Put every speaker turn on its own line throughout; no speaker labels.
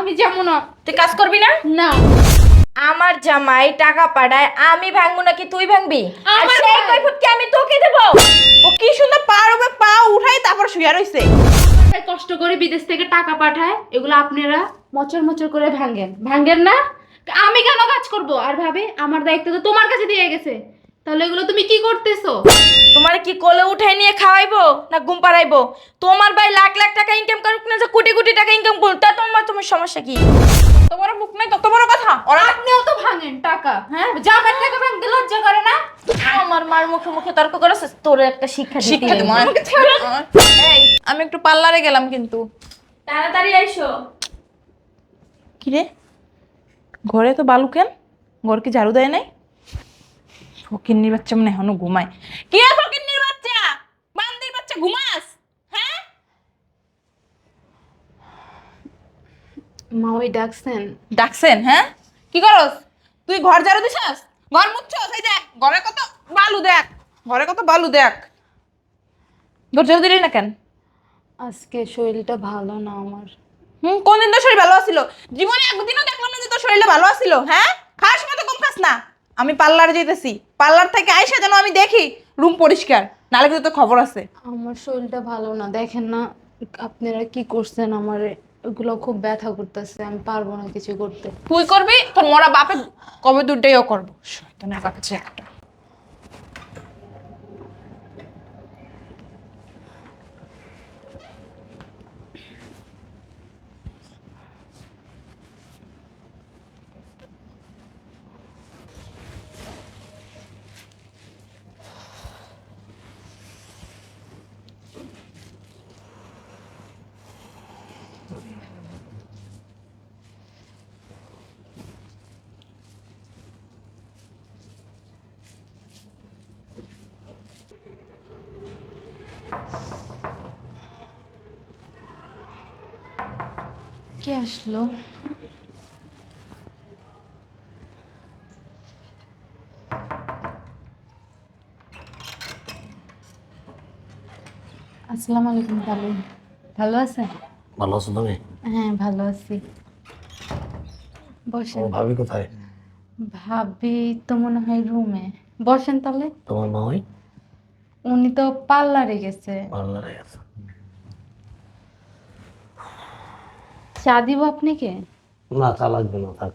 আমি যাব না।
তুই কাজ করবি না?
না।
আমার জামাই টাকা পাঠায় আমি ভাঙবো নাকি তুই ভাঙবি? আর
আমার
সেই
ভাই।
কৈফত কি আমি তোকে দেব?
ও কি সুন্দর পার পা উঠাই তারপর শুয়ে রইছে।
তাই কষ্ট করে বিদেশ থেকে টাকা পাঠায় এগুলো আপনারা মচর মচর করে ভাঙেন। ভাঙেন না? আমি কেন কাজ করব? আর ভাবে আমার দায়িত্ব তো তোমার কাছে দিয়ে গেছে। তাহলে এগুলো তুমি কি করতেছো?
তোমার কি কোলে উঠাই নিয়ে খাওয়াইবো না ঘুম পাড়াইবো? তোমার ভাই লাখ লাখ টাকা ইনকাম করুক না যে কোটি কোটি টাকা ইনকাম করুক তা তোমার তোমার সমস্যা কি?
বড় মুখ নাই তত বড় কথা। ওরা
আপনিও তো ভাঙেন টাকা হ্যাঁ? জামার টাকা ভাঙতে লজ্জা করে না?
আমার মার মুখে মুখে তর্ক করেছিস? তোর একটা শিক্ষা দিতে
শিক্ষা দেবো আমাকে এই আমি একটু পার্লারে গেলাম কিন্তু।
তাড়াতাড়ি আইসো।
কি রে? ঘরে তো বালু কেন? ঘর কি ঝাড়ু দেয় নাই? ফকিন্নির বাচ্চা মনে এখনও ঘুমায়। কি ফকিন্নির বাচ্চা? বান্দির বাচ্চা ঘুমাস? হ্যাঁ?
মা ওই ডাকছেন।
ডাকছেন হ্যাঁ? কি করস? তুই ঘর ঝাড়ু দিছাস? ঘর মুছছস? এই দেখ ঘরে কত বালু দেখ। ঘরে কত বালু দেখ। ঘর ঝাড়ু দিলি না কেন?
আজকে শরীরটা ভালো না আমার।
হুম কোনদিন তোর শরীর ভালো আছিল? জীবনে একদিনও দেখলাম না যে তোর শরীরটা ভালো আছিল হ্যাঁ? খাস মতো কম খাস না। আমি পার্লারে যেতেছি পার্লার থেকে আইসা যেন আমি দেখি রুম পরিষ্কার নালে কিন্তু তো খবর আছে।
আমার শরীরটা ভালো না দেখেন না আপনারা কি করছেন আমার ওগুলো খুব ব্যথা করতেছে আমি পারব না কিছু করতে।
তুই করবি? তোর মরা বাপে কবে দুটাইও করব? শয়তানের কাছে একটা।
কে আসলো? আসসালামু আলাইকুম ভালো ভালো আছেন?
ভালো আছো তুমি?
হ্যাঁ ভালো আছি। বসেন।
ভাবি কোথায়?
ভাবি তো মনে হয় রুমে। বসেন তাহলে
তোমার মা ওই
উনি তো পার্লারে গেছে।
পার্লারে আছে
চা দিব আপনাকে?
না চা লাগবে না থাক।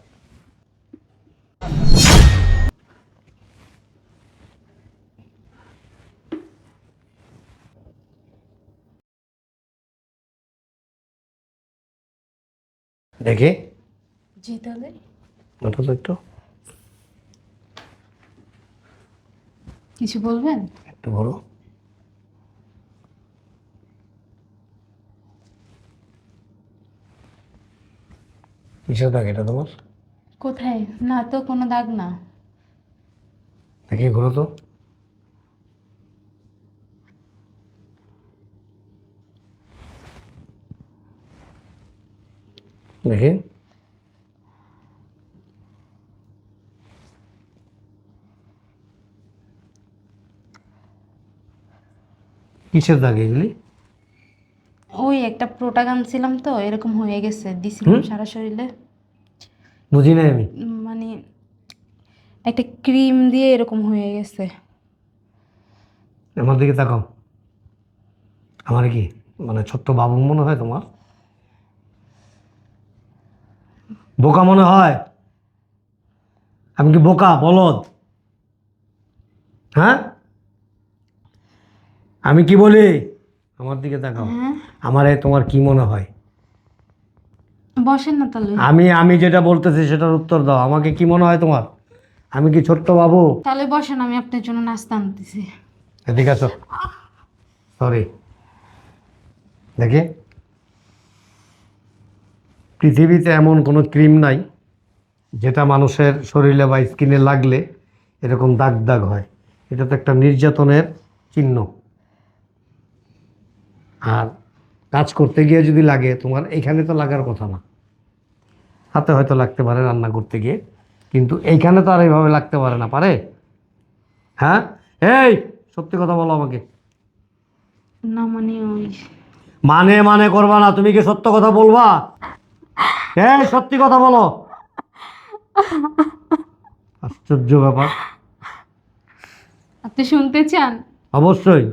দেখি।
জি তাহলে।
ওটা তো একটু।
কিছু বলবেন?
একটু বলো। কিসের দাগ এটা তোমার?
কোথায়? না তো কোনো দাগ না।
দেখি ঘুরো তো। দেখি। কিসের দাগ এগুলি?
একটা প্রোটাগান ছিলাম তো এরকম হয়ে গেছে দিছিলাম সারা শরীরে।
বুঝি নাই আমি।
মানে একটা ক্রিম দিয়ে এরকম হয়ে গেছে।
আমার দিকে তাকাও। আমার কি মানে ছোট্ট বাবু মনে হয় তোমার? বোকা মনে হয়? আমি কি বোকা বলদ? হ্যাঁ? আমি কি বলি? আমার দিকে তাকাও।
হ্যাঁ।
আমারে তোমার কি মনে হয়?
বসেন না তাহলে।
আমি আমি যেটা বলতেছি সেটার উত্তর দাও। আমাকে কি মনে হয় তোমার? আমি কি ছোট্ট বাবু?
তাহলে বসেন আমি আপনার জন্য নাস্তা আনতেছি।
এদিকে আছো সরি দেখি। পৃথিবীতে এমন কোনো ক্রিম নাই যেটা মানুষের শরীরে বা স্কিনে লাগলে এরকম দাগ দাগ হয়। এটা তো একটা নির্যাতনের চিহ্ন। আর কাজ করতে গিয়ে যদি লাগে তোমার এইখানে তো লাগার কথা না। হাতে হয়তো লাগতে পারে রান্না করতে গিয়ে কিন্তু এইখানে তো আর এইভাবে লাগতে পারে না পারে? হ্যাঁ? এই সত্যি কথা বলো আমাকে।
না মানে ওই
মানে মানে করবা না তুমি কি সত্য কথা বলবা? এই সত্যি কথা বলো। আশ্চর্য ব্যাপার।
আপনি শুনতে চান?
অবশ্যই।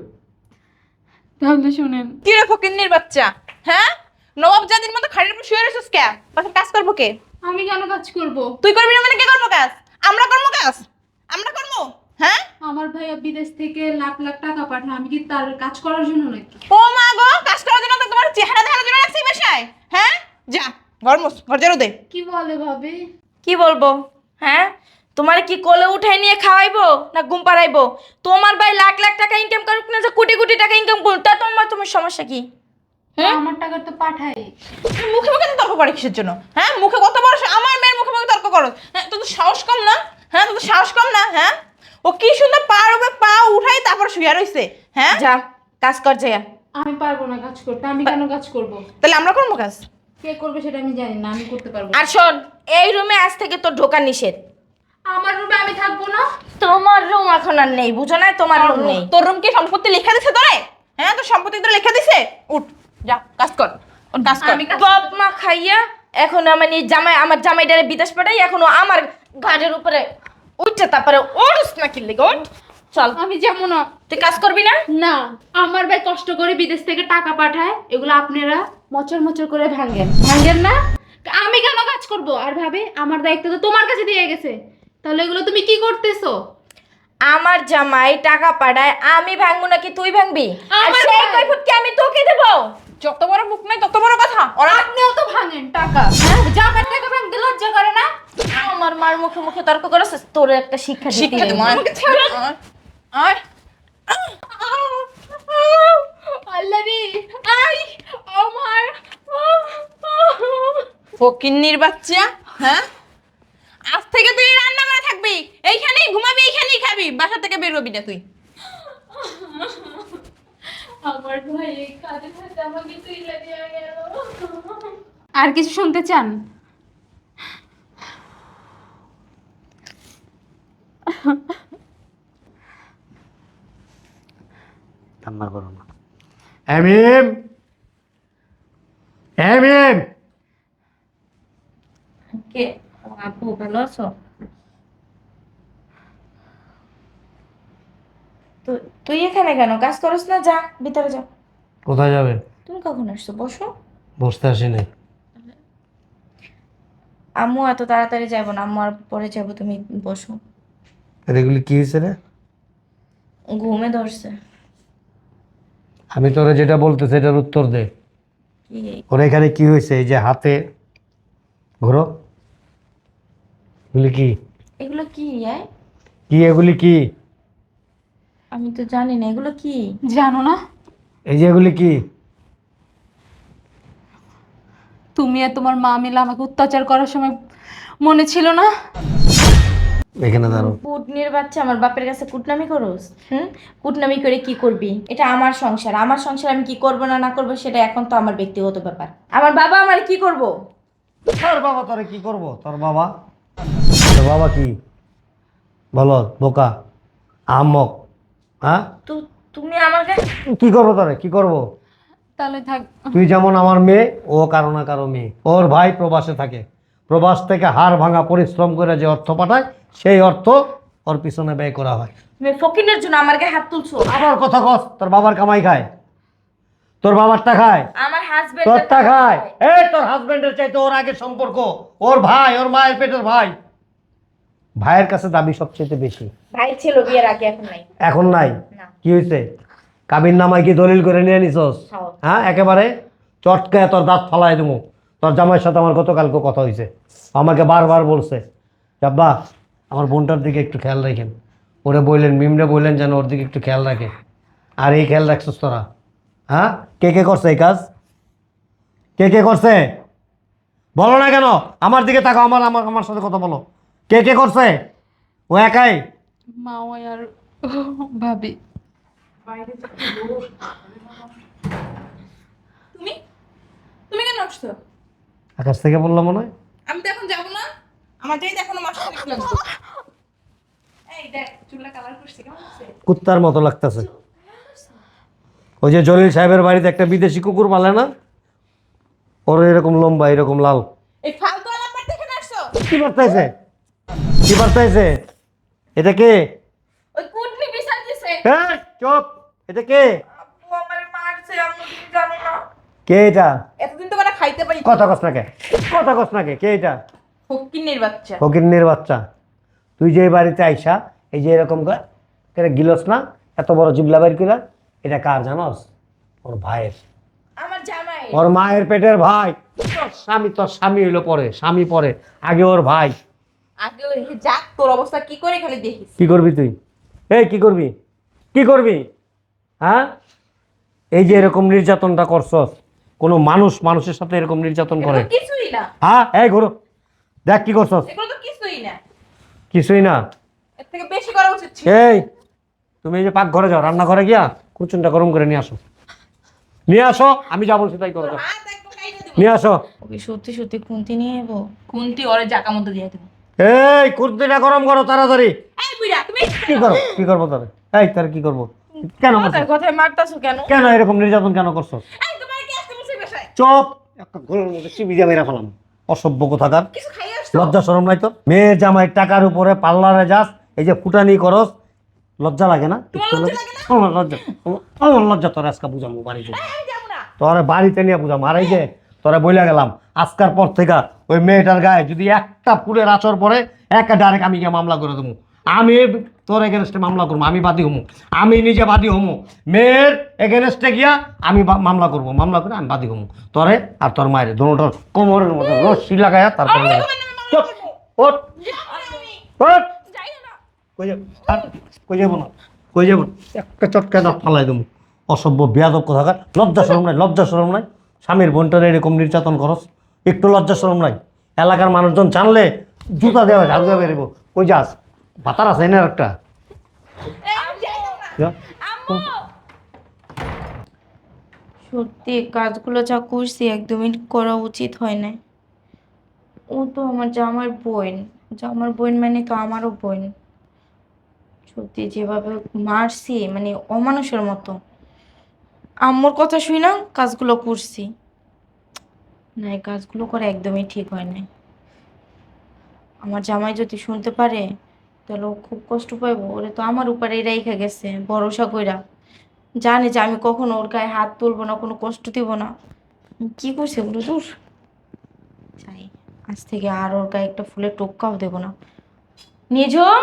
তাহলে শুনেন।
কি রে ফকিন্নির বাচ্চা? হ্যাঁ? নবাব জাদির মতো খাড়ির উপর শুয়ে রয়েছিস কে? তখন কাজ করব কে?
আমি কেন কাজ করব?
তুই করবি না মানে কে করব কাজ? আমরা করব কাজ? আমরা করব? হ্যাঁ?
আমার ভাইয়া বিদেশ থেকে লাখ লাখ টাকা পাঠায় আমি কি তার কাজ করার জন্য নাকি?
ও মা গো কাজ করার জন্য তো তোমার চেহারা দেখানোর জন্য রাখছি বাসায়। হ্যাঁ? যা ঘর মুস ঘর দে।
কি বলে ভাবে?
কি বলব? হ্যাঁ? তোমার কি কোলে উঠাই নিয়ে খাওয়াইবো না ঘুম পাড়াইবো? তোমার ভাই লাখ লাখ টাকা ইনকাম করুক না যে কোটি কোটি টাকা ইনকাম করুক তা তোমার তোমার সমস্যা কি? হ্যাঁ
আমার টাকা তো পাঠাই।
মুখে মুখে তর্ক করে কিসের জন্য? হ্যাঁ মুখে কত বড় আমার মেয়ের মুখে মুখে তর্ক করো। হ্যাঁ তোর তো সাহস কম না? হ্যাঁ তোর তো সাহস কম না? হ্যাঁ? ও কি সুন্দর পা রবে পা উঠাই তারপর শুয়ে রইছে। হ্যাঁ?
যা কাজ কর যাইয়া
আমি পারব না কাজ করতে আমি কেন কাজ করব?
তাহলে আমরা করব কাজ?
কে করবে সেটা আমি জানি না আমি করতে পারব
আর শোন এই রুমে আজ থেকে তোর ঢোকা নিষেধ।
আমার রুমে আমি থাকব না?
তোমার রুম এখন আর নেই বুঝো না? তোমার রুম নেই।
তোর রুম কি সম্পত্তি লিখে দিছে তোরে? হ্যাঁ তোর সম্পত্তি তোর লিখে দিছে? উঠ যা কাজ কর কাজ কর।
বাপ মা খাইয়া এখন আমার জামাই আমার জামাইটারে বিদেশ পাঠাই এখনও আমার ঘাটের উপরে উঠছে তারপরে ওঠস না কিনলে ওঠ চল।
আমি যাব না।
তুই কাজ করবি না?
না আমার ভাই কষ্ট করে বিদেশ থেকে টাকা পাঠায় এগুলো আপনারা মচর মচর করে ভাঙেন। ভাঙেন না? আমি কেন কাজ করব? আর ভাবে আমার দায়িত্ব তো তোমার কাছে দিয়ে গেছে। তাহলে এগুলো তুমি কি করতেছো?
আমার জামাই টাকা পাঠায় আমি ভাঙবো নাকি তুই ভাঙবি? আর
আমার
সেই
ভাই।
কৈফত কি আমি তোকে দেবো।
যত বড় মুখ নাই তত বড় কথা। ওরা
আপনিও তো ভাঙেন টাকা। হ্যাঁ? জামার টাকা ভাঙতে লজ্জা করে না?
আমার মার মুখে মুখে তর্ক করেছিস তোর একটা শিক্ষা দিতে
শিক্ষা দেবো
হইবে।
আমাকে ছাড় আয়।
আল্লাহ রে। আই আমার
ফকিন্নির বাচ্চা হ্যাঁ? আজ থেকে তুই রান্না করে থাকবি। এইখানেই ঘুমাবি এইখানেই খাবি। বাসা থেকে বেরোবি না তুই।
আমার ভাই এই কাজে থাকতে আমাকে তুইলা দিয়ে গেল আর কিছু শুনতে চান?
কান্না করো না। এমিম! এমিম!
কে? ভালো আছো তুই এখানে কেন? কাজ করস না যা ভিতরে যা।
কোথায় যাবে?
তুমি কখন আসছো? বসো।
বসতে আসিনি।
আম্মু এত তাড়াতাড়ি যাব না আম্মু আর পরে যাব তুমি বসো।
এগুলি কি হয়েছে রে?
ঘুমে ধরছে।
আমি তোরে যেটা বলতে সেটার উত্তর দে।
কি?
ওর এখানে কি হয়েছে? এই যে হাতে ঘোরো। এগুলি কি?
এগুলো কি আয়
কি এগুলি কি?
আমি তো জানি না এগুলো কি?
জানো না?
এই যে এগুলি কি?
তুমি আর তোমার মা মিলে আমাকে অত্যাচার করার সময় মনে ছিল না?
এখানে দাঁড়ো
কুটনির বাচ্চা আমার বাপের কাছে কুটনামি করোস? হুম? কুটনামি করে কি করবি? এটা আমার সংসার। আমার সংসার আমি কি করব না না করব সেটা এখন তো আমার ব্যক্তিগত ব্যাপার। আমার বাবা আমার কি করব?
তোর বাবা তোরে কি করব? তোর বাবা? বাবা কি? বলো বোকা আহমক হ্যাঁ?
তো তুমি আমাকে
কি করব তোরে কি করব?
তাহলে থাক।
তুই যেমন আমার মেয়ে ও কারও না কারও মেয়ে। ওর ভাই প্রবাসে থাকে। প্রবাস থেকে হাড় ভাঙা পরিশ্রম করে যে অর্থ পাঠায় সেই অর্থ ওর পিছনে ব্যয় করা হয়।
তুমি ফকিনের জন্য আমার গায়ে হাত তুলছো।
আবার কথা কস তোর বাবার কামাই খায়। তোর বাবারটা খায়?
আমার হাজবেন্ড
তোরটা খায়। এই তোর হাজবেন্ডের চাইতে ওর আগে সম্পর্ক ওর ভাই ওর মায়ের পেটের ভাই। ভাইয়ের কাছে দাবি সবচেয়ে বেশি।
ভাই ছিল বিয়ের আগে এখন নাই।
এখন নাই? কি হয়েছে কাবির নামায় কি দলিল করে নিয়ে নিছস
হ্যাঁ।
হ্যাঁ একেবারে চটকায় তোর দাঁত ফালাই দেবো তোর জামাইয়ের সাথে আমার গতকালকে কথা হয়েছে আমাকে বারবার বলছে আব্বা আমার বোনটার দিকে একটু খেয়াল রাখেন। ওরে বললেন মিমরে বললেন যেন ওর দিকে একটু খেয়াল রাখে। আর এই খেয়াল রাখছিস তোরা। হ্যাঁ? কে কে করছে এই কাজ? কে কে করছে? বলো না কেন আমার দিকে তাকাও আমার আমার আমার সাথে কথা বলো। কে কে করছে? ও একাই?
মা ও আর ভাবি।
তুমি? তুমি কেন আসছো?
আকাশ থেকে বললাম মনে হয়।
আমি তো এখন যাব না। আমার যেই এখনও মাস লাগবে এই দেখ চুলটা কালার করছে কেমন আছে
কুত্তার মতো লাগতেছে। ওই যে জলিল সাহেবের বাড়িতে একটা বিদেশি কুকুর পালে না? ওর এরকম লম্বা এরকম লাল।
এই
কি বার্তাইছে? কি বার্তাইছে? এটা কে?
ওই কুটনি বিচার দিছে।
এই, চুপ। এটা কে?
আব্বু আমার মারছে আম্মু তুমি জানো না।
কে এটা?
এতদিন তো মানে খাইতে পারি
কথা কস না কে? কথা কস না কে? কে এটা?
ফকিন্নির বাচ্চা।
তুই যে এই বাড়িতে আইসা এই যে এরকম কর গিলস না? এত বড় জিবলা বাইর করে এটা কার জানস? ওর ভাইয়ের।
আমার জামাই।
ওর মায়ের পেটের ভাই। তোর স্বামী তোর স্বামী হইল পরে স্বামী পরে আগে ওর ভাই।
আগে ওই যাক তোর অবস্থা কি করে খালি দেখিস?
কি করবি তুই? এই কি করবি? কি করবি? হ্যাঁ? এই যে এরকম নির্যাতনটা করছস কোনো মানুষ মানুষের সাথে এরকম নির্যাতন করে?
এগুলো কিছুই না।
হ্যাঁ? এই ঘুরো। দেখ কি করছস।
এগুলো তো কিছুই না।
কিছুই না।
এর থেকে বেশি করা উচিত ছিল।
এই তুমি এই যে পাক ঘরে যাও রান্নাঘরে গিয়া। কুচুনটা গরম করে নিয়ে আসো। নিয়ে আসো আমি যা বলছি তাই করো যাও।
হাত একদম কাইটা দিব
নিয়ে আসো।
ওকে সত্যি সত্যি কুন্তি নিয়ে এবো
কুন্তি ওরে জাকা মতো দিয়ে দেব।
এই কুর্তিটা গরম করো তাড়াতাড়ি।
এই বুইড়া তুমি
কি করো? কি করব তাহলে? এই তার কি করব? কেন?
কথায় কথায় মারতাছো কেন?
কেন এরকম নির্যাতন কেন করছ?
এই তোমার কি আসতে বলছে বাসায়?
চপ! একটা ঘরের মধ্যে চিবি দিয়ে মেরা ফেলাম। অসভ্য কোথাকার।
কিছু খাইয়ে আসছো?
লজ্জা শরম নাই তো? মেয়ে জামাই টাকার উপরে পার্লারে যাস এই যে ফুটানি করস লজ্জা লাগে না? আমার লজ্জা আমার- লজ্জা তোর আজকে বুঝামো বাড়ি যাব।
আমি যাব না।
তোরে বাড়িতে নিয়ে বুঝাম। আর এই যে তোরা বইলা গেলাম আজকার পর থেকে ওই মেয়েটার গায়ে যদি একটা ফুলের আচর পরে একটা ডাইরেক্ট আমি গিয়ে মামলা করে দেবো। আমি তোর এগেনস্টে মামলা করব আমি বাদী হমু আমি নিজে বাদী হমু মেয়ের এগেনস্টে গিয়া আমি মামলা করব। মামলা করে আমি বাদী হমু তোরে আর তোর মায়ের দোনোটার কোমরের মধ্যে রশি লাগায়া তারপরে ওঠ, ওঠ। কই যাব আর, কই যাব না কই যাব? একটা চটকা দাঁত ফালাই দেবো অসভ্য বেয়াদব কোথাকার লজ্জা শরম নাই লজ্জা শরম নাই। স্বামীর বোনটার এরকম নির্যাতন করস একটু লজ্জা শরম নাই। এলাকার মানুষজন জানলে জুতা দেওয়া ঝাড়ু দেওয়া বেরোবো। কই যাস ভাতার আছে না একটা?
সত্যি কাজগুলো যা করছি একদমই করা উচিত হয় না ও তো আমার জামার বোন জামার বোন মানে তো আমারও বোন। সত্যি যেভাবে মারছি মানে অমানুষের মতো। আম্মুর কথা শুই না, কাজগুলো করছি। না, এই কাজগুলো করা একদমই ঠিক হয় না আমার জামাই যদি শুনতে পারে, তাহলে ও খুব কষ্ট পাইব। ওরে তো আমার উপরেই রেখে গেছে, ভরসা কইরা। জানে যে আমি কখনো ওর গায়ে হাত তুলবো না, কোনো কষ্ট দিব না। কি করছে ওগুলো দূর? চাই আজ থেকে আর ওর গায়ে একটা ফুলের টোক্কাও দেবো না। নিজম